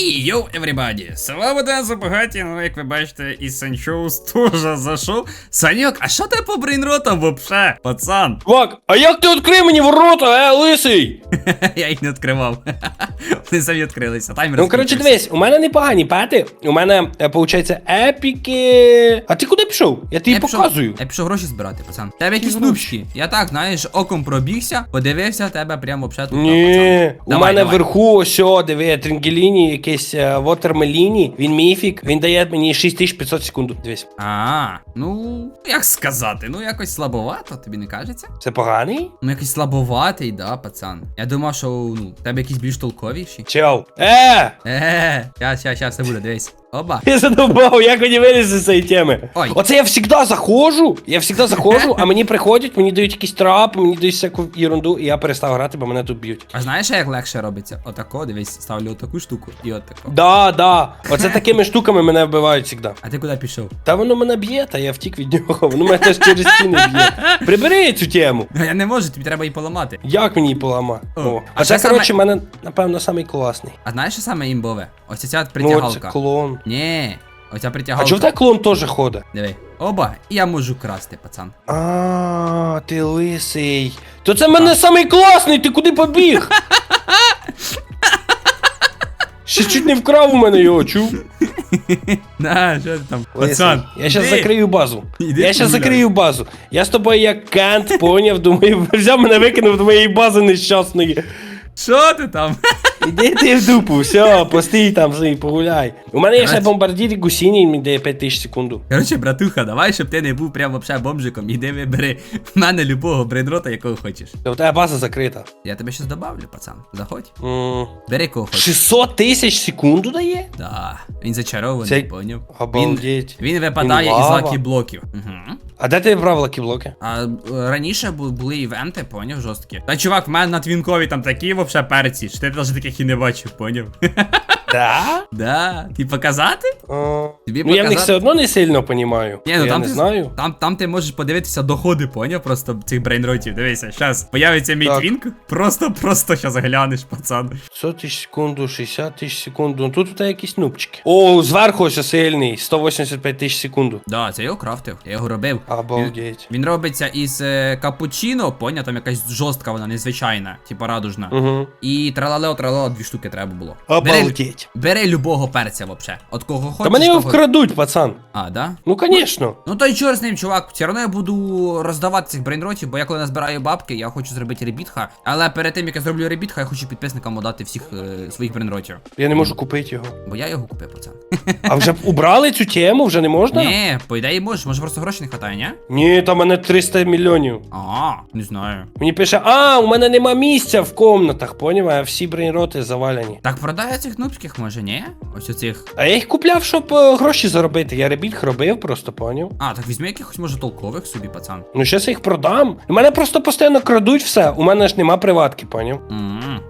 Хей, йоу, everybody! Слава день забагаті, ну як ви бачите, і Санчоус теж зайшов. Саньок, а що ти по брейнротам вообще, пацан? Чувак, а як ти відкрив мені ворота, е, лисий? Я їх не відкривав. Вони самі відкрилися. Таймер Ну, коротше, дивись, у мене непогані пети. У мене, виходить, епіки. А ти куди пішов? Я тобі Я пішов- показую. Я пішов гроші збирати, пацан. Тебе якісь гроші? нубчики. Я так, знаєш, оком пробігся, подивився, тебе прямо вообще тут. Ні, у Давай, мене давай. вверху ось, о, диви, Трінгеліні, якийсь е, Вотермеліні, він міфік, він дає мені 6500 секунд. Дивись. А, ну, як сказати, ну якось слабовато, тобі не кажеться? Це поганий? Ну якийсь слабоватий, да, пацан. Я думав, що ну, тебе якісь більш толковіші. Чел. Е! Е, щас, щас, щас, все буде, дивись. Оба. Я задовбав, як мені вилізти з цієї теми. Ой. Оце я завжди заходжу, я завжди заходжу, а мені приходять, мені дають якісь трапи, мені дають всяку ерунду, і я перестав грати, бо мене тут б'ють. А знаєш, як легше робиться? Отако, дивись, ставлю отаку штуку і отако. Да, да. Оце такими штуками мене вбивають завжди. А ти куди пішов? Та воно мене б'є, та я втік від нього. Воно мене теж через стіни б'є. Прибери цю тему. Ну я не можу, тобі треба її поламати. Як мені її поламати? О, О. а А це, коротше, саме- мене, напевно, самий класний. А знаєш, що саме імбове? Ось ця от Ну, це клон. Ні, оця А притягалка. чого в тебе клон теж ходить? Диви. Оба, і я можу красти, пацан. А, ти лисий. То це мене самий класний, ти куди побіг? Ще чуть не вкрав у мене його, чув? На, що ти там? Пацан. Я щас іди. закрию базу. Іди Я щас погуляй. закрию базу. Я з тобою як Кант, поняв, думаю, взяв мене викинув до моєї бази нещасної. Що ти там? Іди ти в дупу, все, постій там собі, погуляй. У мене є ще Коротше. бомбардір гусіні, він дає 5 тисяч секунду. Коротше, братуха, давай, щоб ти не був прям вообще бомжиком. Іди вибери в мене любого брейнрота, якого хочеш. Та У тебе база закрита. Я тебе щось добавлю, пацан. Заходь. М, Бери кого хочеш. 600 тисяч секунду дає? Да, він зачарований, Це- поняв. Обалдеть. Він, він випадає Він із лава. лакі блоків. Угу. А де ти брав лакі-блоки? А е, раніше бу- були івенти, поняв, жорсткі. Та чувак, в мене на твінкові там такі вообще перці, що ти навіть таких і не бачив, поняв? Да? Да, ти показати? А, Тобі Ну я в них показати? все одно не сильно понімаю. Ні, ну я там не ти, знаю. Там, там ти можеш подивитися доходи, поняв, просто цих брейнротів. Дивися, щас появиться мій Так. твінк, просто, просто щас глянеш, пацан. 100 тисяч секунду, 60 тисяч секунду. Ну тут у тебе якісь нубчики. О, зверху ось сильний, 185 тисяч секунду. Да, це я його крафтив, я його робив. Обалдеть. Він робиться із е, капучино, поняв, там якась жорстка вона, незвичайна, типа радужна. Угу. І тралалео тралалео дві штуки треба було. Обалдеть. Бери любого перця вообще. От кого хочеш. Та мене його того- вкрадуть, пацан. А, да? Ну, конечно. Ну то й чор з ним, чувак. Все одно я буду роздавати цих брейнротів, бо я коли назбираю бабки, я хочу зробити ребітха. Але перед тим як я зроблю ребітха, я хочу підписникам дати всіх е, своїх брейнротів. Я не можу купити його. Бо я його купив, пацан. А вже убрали цю тему, вже не можна? Ні, по ідеї можеш, може просто грошей не хватає, ні? Ні, там мене 300 мільйонів. А, не знаю. Мені пише, а, у мене нема місця в комнатах, поняв, а всі брейнроти завалені. Так продай цих нубських, може, ні? Ось оцих. А я їх купляв, щоб е, гроші заробити. Я ребіт робив, просто поняв. А, так візьми якихось, може, толкових собі, пацан. Ну, щас я їх продам. У мене просто постійно крадуть все. У мене ж нема приватки, поняв. М.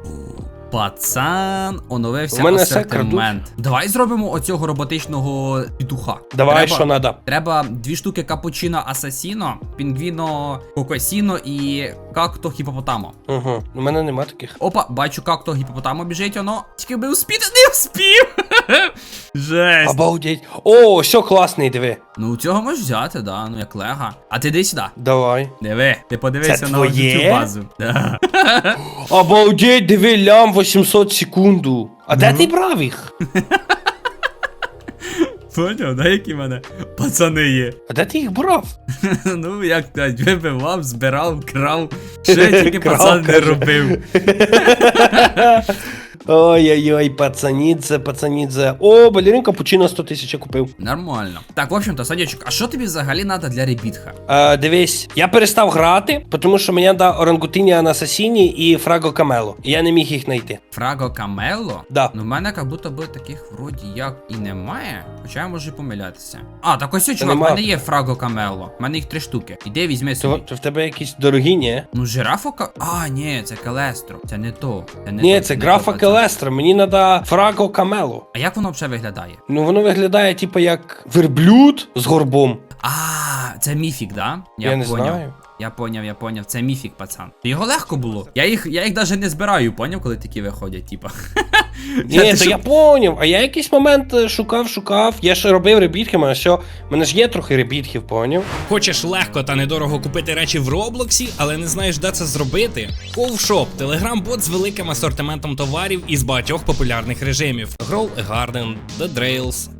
Пацан, оновився У мене асортимент. Давай зробимо оцього роботичного петуха. Давай, Треба- що надо. Треба дві штуки капучино асасіно, пінгвіно кокосіно і както хіпопотамо. Угу. У мене нема таких. Опа, бачу както гіпопотамо біжить, воно. Тільки би успіти, не успів. Жесть. Обалдеть. О, все класний, диви. Ну цього можеш взяти, да, ну як лега. А ти йди сюди. Давай. Диви, ти подивися Це на твоє? цю базу. Да. Обалдеть, диви, лям 800 секунду. А де ти брав їх? Поняв, да, які в мене пацани є. А де ти їх брав? Ну, як то вибивав, збирав, крав. Ще тільки Крав, пацан не каже. робив. Ой-ой-ой, пацанідзе, пацанідзе. О, балеринка Пучино 100 тисяч я купив. Нормально. Так, в общем-то, Садячок, а що тобі взагалі треба для ребітха? Е, дивись, я перестав грати, тому що мені да орангутиня на Асасіні і Фраго Камело. Я не міг їх знайти. Фраго Камело? Да. Ну, в мене як будто би таких вроді як і немає, хоча я можу і помилятися. А, так ось, чувак, в мене є Фраго Камело. В мене їх три штуки. Іди візьми То, собі. то в тебе якісь дорогі, ні? Ну, жирафа ка. А, ні, це Келестро. Це не то. Це не Ні, то, це графа то, пацан. Мені треба Фраго Камело. А як воно взагалі виглядає? Ну воно виглядає, типу, як верблюд з горбом. А, це міфік, да? Я, не поняв. знаю. Я поняв, я поняв. Це міфік, пацан. Його легко було. Я їх, я їх навіть не збираю, поняв, коли такі виходять, типа. Ні, ти то що? я поняв. А я якийсь момент е, шукав, шукав. Я ж робив ребітки, мене. У мене ж є трохи ребітків, поняв? Хочеш легко та недорого купити речі в Роблоксі, але не знаєш, де це зробити? Ковшоп телеграм-бот з великим асортиментом товарів із багатьох популярних режимів: Grow a Garden, The Drails,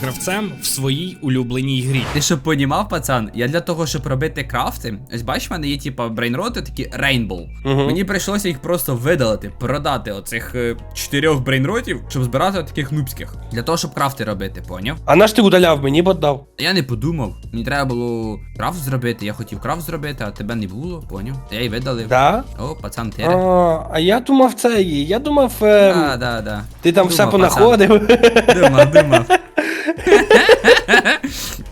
гравцем в своїй улюбленій грі. Ти щоб понімав, пацан, я для того, щоб робити крафти, ось бачиш, в мене є типа брейнроти, такі Rainbow. Мгм. Мені прийшлося їх просто видалити, продати оцих е, чотирьох брейнротів, щоб збирати таких нубських. Для того, щоб крафти робити, поняв? А наш ти удаляв, мені б дав. Я не подумав. Мені треба було крафт зробити. Я хотів крафт зробити, а тебе не було, поняв? Я й видалив. Да? О, пацан, ти. А, а я думав це. Я думав, е, Да, да, да. ти там все Думав, пацан. понаходив. Думав, думав.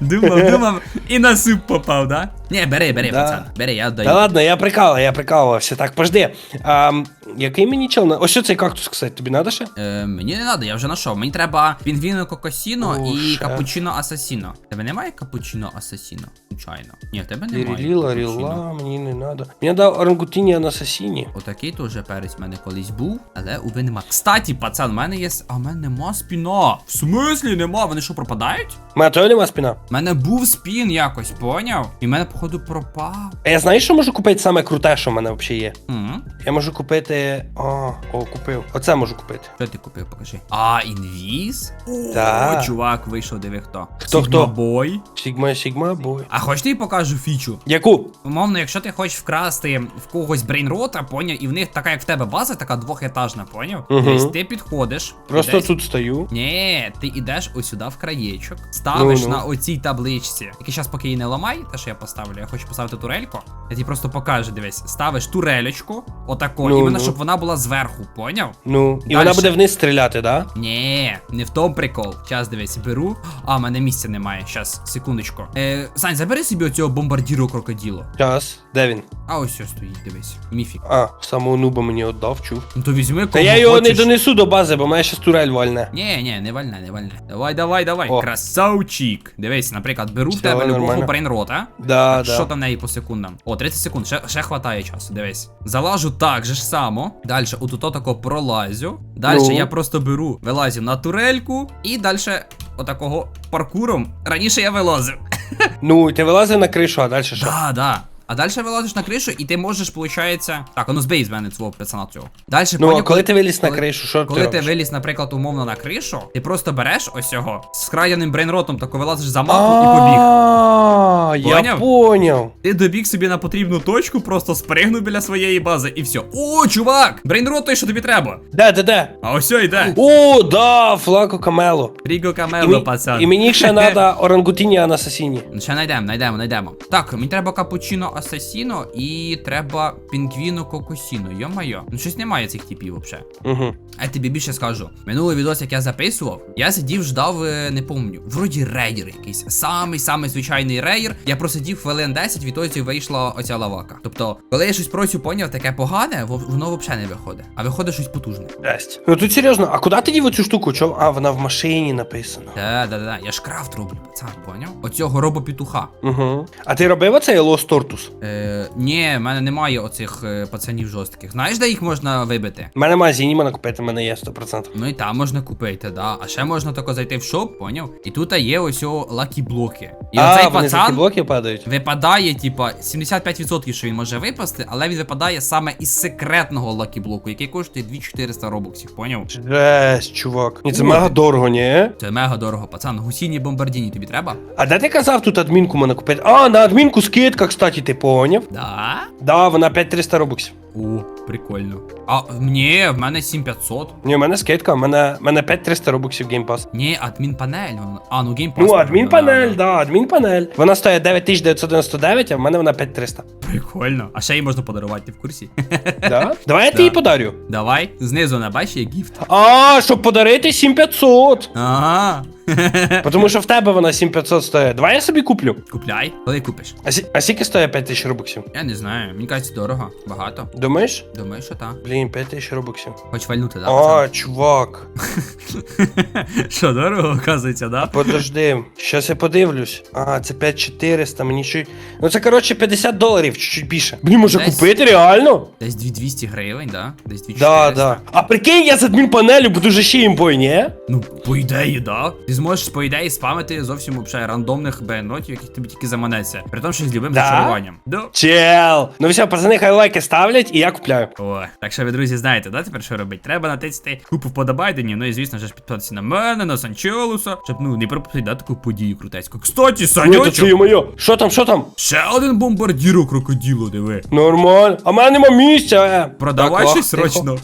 думав, думав і на суп попав, да? Ні, бери, бери, Да. пацан. Бери, я Та Да ладно, я прикалував, я прикалувався. Так, пожди. А, м, який мені чел? на- Ось що цей кактус, кстати, тобі надо ще? Е, мені не треба, я вже знайшов. Мені треба пінгвіно кокосіно і ще. капучино асасіно. Тебе немає капучино асасіно? Звичайно. Ні, в тебе немає. Ріліла, капучино. ріла, мені не надо. Мені дав орангутині анасасіні. Отакий теж перець в мене колись був, але уви нема. Кстати, пацан, в мене є. А в мене нема спіна. В смислі нема? Вони що пропадають? У мене того нема спіна. У мене був спін якось, поняв? І в мене, походу, пропав. А я знаєш, що можу купити саме круте, що в мене взагалі є? М? Я можу купити. О, о, купив. Оце можу купити. Що ти купив, покажи. А, інвіз? О, Так. чувак, вийшов, диви хто. Хто, хто? бой. Сігма, Сігма, бой. А хочеш тобі покажу фічу? Яку? Умовно, якщо ти хочеш вкрасти в когось брейнрота, поняв, і в них така, як в тебе база, така двохетажна, поняв? Мгм. Десь ти підходиш. Просто десь- тут стою. Ні, ти йдеш ось сюди в краєчок, ставиш Ну, ну. на оцій табличці. Тільки зараз поки її не ламай, те, що я поставлю, я хочу поставити турельку. Я тобі просто покажу, дивись, ставиш турелечку, отако, Ну, іменно ну. Щоб вона була зверху, поняв? Ну, і Дальше. вона буде вниз стріляти, да? Ні, не в тому прикол. Зараз дивись, беру. А, в мене місця немає. Щас, секундочку. Е, Сань, забери собі оцього бомбардіру крокоділу. Час. Де він? А ось що стоїть, дивись. Міфік. А, самого нуба мені віддав, чув. Ну то візьми Та я його хочеш. не донесу до бази, бо мене ще турель вальне. Ні, ні, не вальне, не вальне. Давай, давай, давай. О. Красавчик. Дивись, наприклад, беру в Все, тебе любого нормально. брейнрота. Да, да. Що там в неї по секундам? О, 30 секунд, ще, ще хватає часу, дивись. Залажу так же ж само. Далі отут тако пролазю. Далі Ну. я просто беру, вилазю на турельку і далі отакого паркуром. Раніше я вилазив. Ну, ти вилазив на кришу, а далі що? Да, да. А далі вилазиш на кришу, і ти можеш, получається. Так, а ну збей з мене цього пацана цього. Далі Ну, а коли ти виліз на кришу, що Коли ти ти виліз, наприклад, умовно на кришу, ти просто береш ось його з крадяним брейнротом, тако вилазиш за мапу і побіг. А, я Поняв? поняв. Ти добіг собі на потрібну точку, просто спригнув біля своєї бази і все. О, чувак! Брейнрот той, що тобі треба. Де, де, де? А ось йде. О, да, флако камело. Ріго І, Камело, пацан. і мені ще треба орангутині анасасіні. Ще знайдемо, знайдемо, знайдемо. Так, мені треба капучино асасіно і треба пінгвіно кокосіно. Йо-майо. Ну щось немає цих типів взагалі. Угу. А я тобі більше скажу. Минулий відос, як я записував, я сидів, ждав, е, не помню. Вроді рейдер якийсь. Самий самий звичайний рейдер. Я просидів хвилин 10, відтоді вийшла оця лавака. Тобто, коли я щось просю, поняв, таке погане, воно взагалі не виходить. А виходить щось потужне. Жесть. Ну тут серйозно, а куди ти дів оцю штуку? Чо? А, вона в машині написано. Да, да, да. Я ж крафт роблю, пацан, поняв? Оцього робопетуха. Угу. А ти робив оцей Лос Тортус? Е, ні, в мене немає оцих е, пацанів жорстких. Знаєш, де їх можна вибити? У мене магазині Зінімана купити, в мене є 100%. Ну і там можна купити, да. А ще можна тако зайти в шоп, поняв? І тут є ось о лакі блоки. І а, оцей вони пацан блоки падають. випадає, типа, 75% що він може випасти, але він випадає саме із секретного лакі блоку, який коштує 2400 робоксів, поняв? Жесть, чувак. Ні, це мега дорого, ні? Це мега дорого, пацан. Гусіні бомбардіні тобі треба? А де ти казав тут адмінку можна купити? А, на адмінку скидка, кстати, ти поняв? Да? Да, вона 5300 робоксів. О, прикольно. А ні, в мене 7500. Ні, у мене скидка, у мене, в мене 5300 робоксів геймпас. Ні, адмінпанель. вона- А, ну геймпас. Ну, адмінпанель, да, адмінпанель. Вона стоїть 9999, а в мене вона 5300. Прикольно. А ще її можна подарувати, ти в курсі? Да? Давай я Да. тобі її подарю. Давай, знизу не бачиш, є гіфт. А, щоб подарити 7500. Ага. Тому що в тебе вона 7500 стоїть. Давай я собі куплю. Купляй, коли купиш. А, сі, а скільки стоїть 5000 робоксів? Я не знаю, мені кажеться, дорого, багато. Думаєш? Думаю, що так. Блін, 5000 робоксів. Хоч вальнути, да? А, пацан? чувак. Що, дорого, оказується, да? Подожди, щас я подивлюсь. А, це 5400, мені чуть. Ну це коротше 50 доларів, чуть-чуть більше. Блін, може Десь- купити реально? Десь 2200 гривень, да? Десь 2400. Да, да. А прикинь, я з адмінпанелю буду же ще імбой, ні? Ну, по ідеї, да. Ти зможеш, по ідеї, спамити зовсім вообще рандомних бенотів, яких тобі тільки заманеться. При тому, що з любим Да? зачаруванням. Да. Чел. Ну все, пацани, хай лайки ставлять, і я купляю. О, так що ви, друзі, знаєте, да, тепер що робити? Треба натисти купу вподобайденів, ну і звісно ж підписатися на мене, на Санчелуса, щоб ну не пропустити да, таку подію крутецьку. Кстати, Ні, то Санючок, моє. Що там, що там? ще один бомбардіро крокоділо, диви. Нормально. А в мене нема місця. е. Продавай Так, щось ах, тихо. срочно.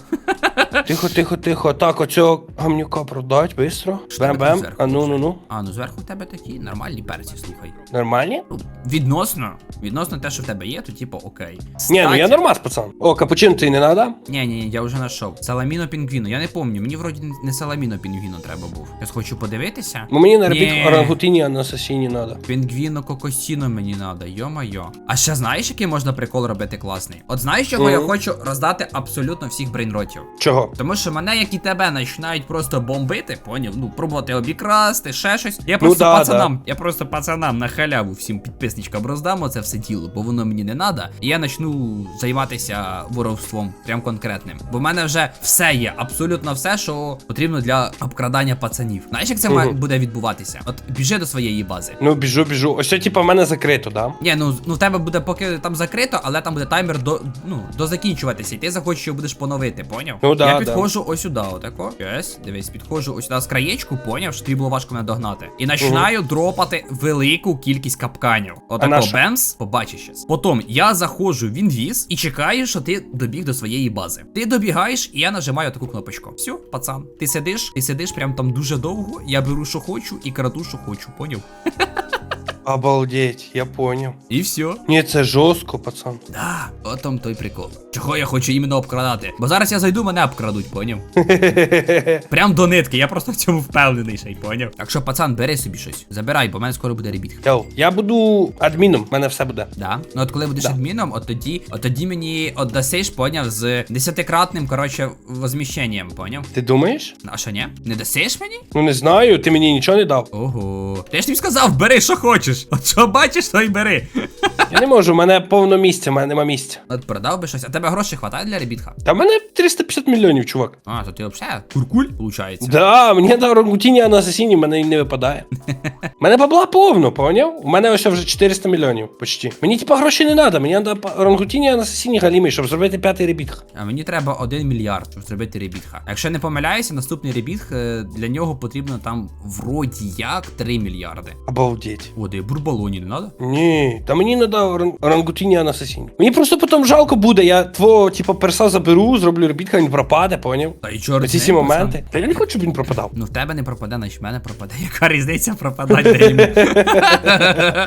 Тихо, тихо, тихо. Так, оцього гамнюка продать, бистро. Бем-бем. зверху? А ну ну ну. А, ну зверху в тебе такі нормальні перці, слухай. Нормальні? Ну, відносно, відносно те, що в тебе є, то типу окей. Ні, ну я Кстати- нормас, пацан. О, капучино ти не надо? Ні, ні, ні, я вже знайшов. Саламіно пінгвіно. Я не пам'ятаю, мені вроді не саламіно пінгвіно треба був. Я хочу подивитися. Ну мені на Ні. орангутині, а на асасіні надо. Пінгвіно кокосіно мені надо, йо-майо. А ще знаєш, який можна прикол робити класний? От знаєш, чого я хочу роздати абсолютно всіх брейнротів? Чого? Тому що мене, як і тебе, починають просто бомбити, поняв? Ну, пробувати обікрасти, ще щось. Я просто да, пацанам, я просто пацанам на халяву всім підписничкам роздам оце все діло, бо воно мені не надо. І я почну займатися воровством, прям конкретним. Бо в мене вже все є, абсолютно все, що потрібно для обкрадання пацанів. Знаєш, як це має буде відбуватися? От біжи до своєї бази. Ну, біжу, біжу. Ось це, типа, в мене закрито, да? Ні, ну ну в тебе буде поки там закрито, але там буде таймер до ну до закінчуватися, і ти захочеш його будеш поновити, поняв? Ну да, Я да. підходжу ось сюди, отако. Єс, дивись, підходжу ось сюди з краєчку, поняв, що тобі було важко мене догнати. І починаю дропати велику кількість капканів. Отако бемс, побачиш щас. Потім я заходжу в інвіз і чекаю, що ти добіг до своєї бази. Ти добігаєш, і я нажимаю таку кнопочку. Все, пацан, ти сидиш, ти сидиш прям там дуже довго. Я беру, що хочу, і краду, що хочу, поняв? Обалдеть, я поняв. І все. Ні, це жорстко, пацан. Да, от там той прикол. Чого я хочу іменно обкрадати? Бо зараз я зайду, мене обкрадуть, поняв? Прям до нитки, я просто в цьому впевнений ще й поняв. Так що, пацан, бери собі щось. Забирай, бо в мене скоро буде ребіт. Йоу, я буду адміном, в мене все буде. Да. Ну от коли будеш Да. адміном, от тоді, от тоді мені отдасиш, поняв, з десятикратним, коротше, возміщенням, поняв? Ти думаєш? А що ні? Не дасиш мені? Ну не знаю, ти мені нічого не дав. Ого. Ти ж тобі сказав, бери, що хочеш. От що бачиш, то й бери. Я не можу, у мене повно місця, у мене нема місця. От продав би щось, а тебе грошей хватає для ребітха? Та в мене 350 мільйонів, чувак. А, то ти взагалі куркуль, виходить. Да, мені на рангутіні, а на асасіні мене і не випадає. мене бабла повно, поняв? У мене ось вже 400 мільйонів почти. Мені типа грошей не треба, мені треба рангутіні, а на асасіні галімий, щоб зробити п'ятий ребіт. А мені треба 1 мільярд, щоб зробити ребітха. Якщо не помиляюся, наступний ребітх е, для нього потрібно там вроді як 3 мільярди. Обалдеть. О, де бурбалоні не надо? Ні, та мені не дав на. Мені просто потім жалко буде, я твого, типу, перса заберу, зроблю робітка, він пропаде, поняв? Та і чорт. Ці з всі ним, пацан. моменти. Та я не хочу, щоб він пропадав. Ну в тебе не пропаде, значить в мене пропаде. Яка різниця пропадає, де йому?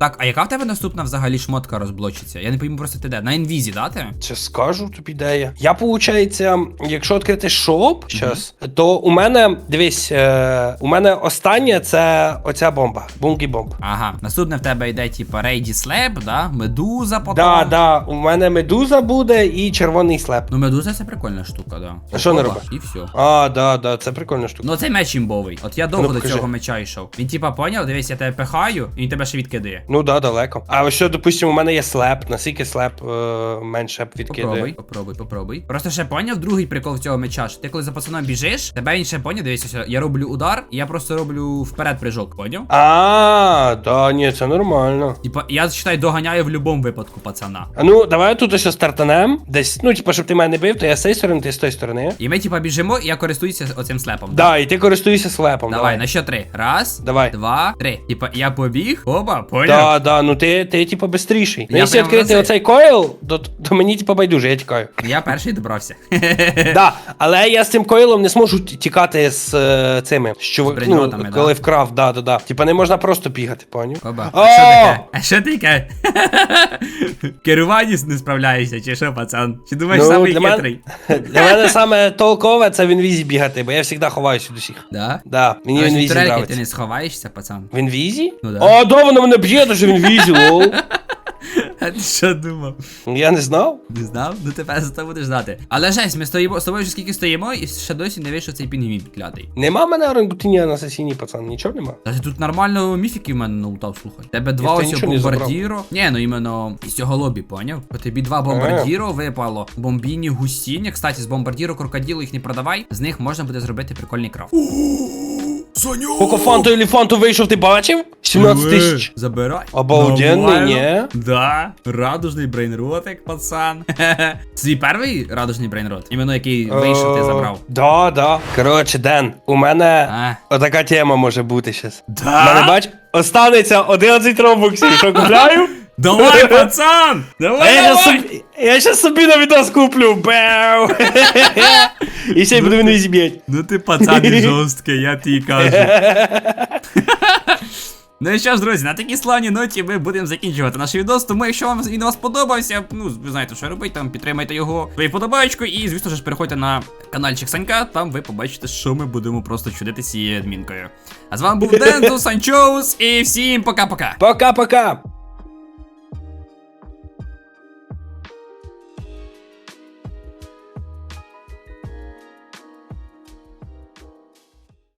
Так, а яка в тебе наступна взагалі шмотка розблочиться? Я не пойму просто ти де. На інвізі, да ти? Це скажу тобі ідея. Я, Я, виходить, якщо відкрити шоп щас, то у мене, дивись, е, у мене останнє це оця бомба. Бунгі бомб. Ага. Наступне в тебе йде, типа, Рейді Слеп, да? Медуза потім. Да, да, у мене медуза буде і червоний слеп. Ну, медуза це прикольна штука, да. А що не робить? І все. А, да, да, це прикольна штука. Ну цей меч імбовий. От я довго Ну, до цього меча йшов. Він типа поняв, дивись, я тебе пихаю, і він тебе ще відкидає. Ну да, далеко. А ось що, допустимо, у мене є слеп. Наскільки слеп е, менше відкидає? Попробуй, попробуй, попробуй. Просто ще поняв другий прикол цього меча. Що ти коли за пацаном біжиш, тебе він ще поняв, дивись, ось я роблю удар, і я просто роблю вперед прыжок, поняв? А, да, ні, це нормально. Типа, я считай, доганяю в будь-якому випадку пацана. А ну, давай тут ось стартанем. Десь, ну, типа, щоб ти мене не бив, то я з цієї сторони, ти з тої сторони. І ми, типа, біжимо, і я користуюся оцим слепом. Да, і ти користуйся слепом. Давай, на що три? Раз, Давай. два, три. Типа, я побіг, оба, поняв? Да, да, ну ти, ти типу бистріший. Ну, Я якщо прям відкрити на це- оцей койл, то, то мені типу байдуже, я тікаю. Я перший добрався. Да, але я з цим койлом не зможу ті- тікати з е, цими, що ну, броньотами, да? коли вкрав, да, да, да. Типа не можна просто бігати, поняв? Оба. А що таке? А що таке? Керуванні не справляєшся, чи що, пацан? Чи думаєш, Ну, самий для мене- хитрий? Для мене саме толкове це в інвізі бігати, бо я завжди ховаюся від усіх. Да? Да, мені в А з інвізі вітрельки ти не сховаєшся, пацан? В інвізі? Ну да. О, да, воно мене б'є, даже в інвізі, лол. А ти що думав? Я не знав. Не знав? Ну тепер зато будеш знати. Але жесть, ми стоїмо, з тобою вже скільки стоїмо, і ще досі не вийшов цей пінгвін клятий. Нема мене орангутині на асасіні, пацан, нічого нема. Та ти тут нормально міфіки в мене налутав, слухай. Тебе два Я ось не бомбардіро. Ні, ну іменно із цього лобі, поняв? По тобі два бомбардіро випало. Бомбіні гусіння. Кстати, з бомбардіро крокоділу їх не продавай. З них можна буде зробити прикольний крафт. Саню! Поки фанту елефанту вийшов, ти бачив? 17 тисяч. Забирай. Обалденний, ні? Да. Радужний брейнротик, пацан. Свій перший радужний брейнрот. Іменно який вийшов, ти Е, забрав. Да, да. Коротше, Ден, у мене А. отака тема може бути щас. Да? У мене бач, останеться 11 робоксів, що купляю? Давай, пацан! Давай, я давай! собі, я щас собі на відос куплю. Беу! І ще й буду він зіб'ять. Ну ти пацан і жорсткий, я тобі кажу. Ну і що ж, друзі, на такій славній ноті ми будемо закінчувати наш відос. Тому якщо вам він вас сподобався, ну ви знаєте, що робити, там підтримайте його своєю подобаєчкою. І, звісно ж, переходьте на каналчик Санька, там ви побачите, що ми будемо просто чудити цією адмінкою. А з вами був Дензу, Санчоус, і всім пока-пока. Пока-пока.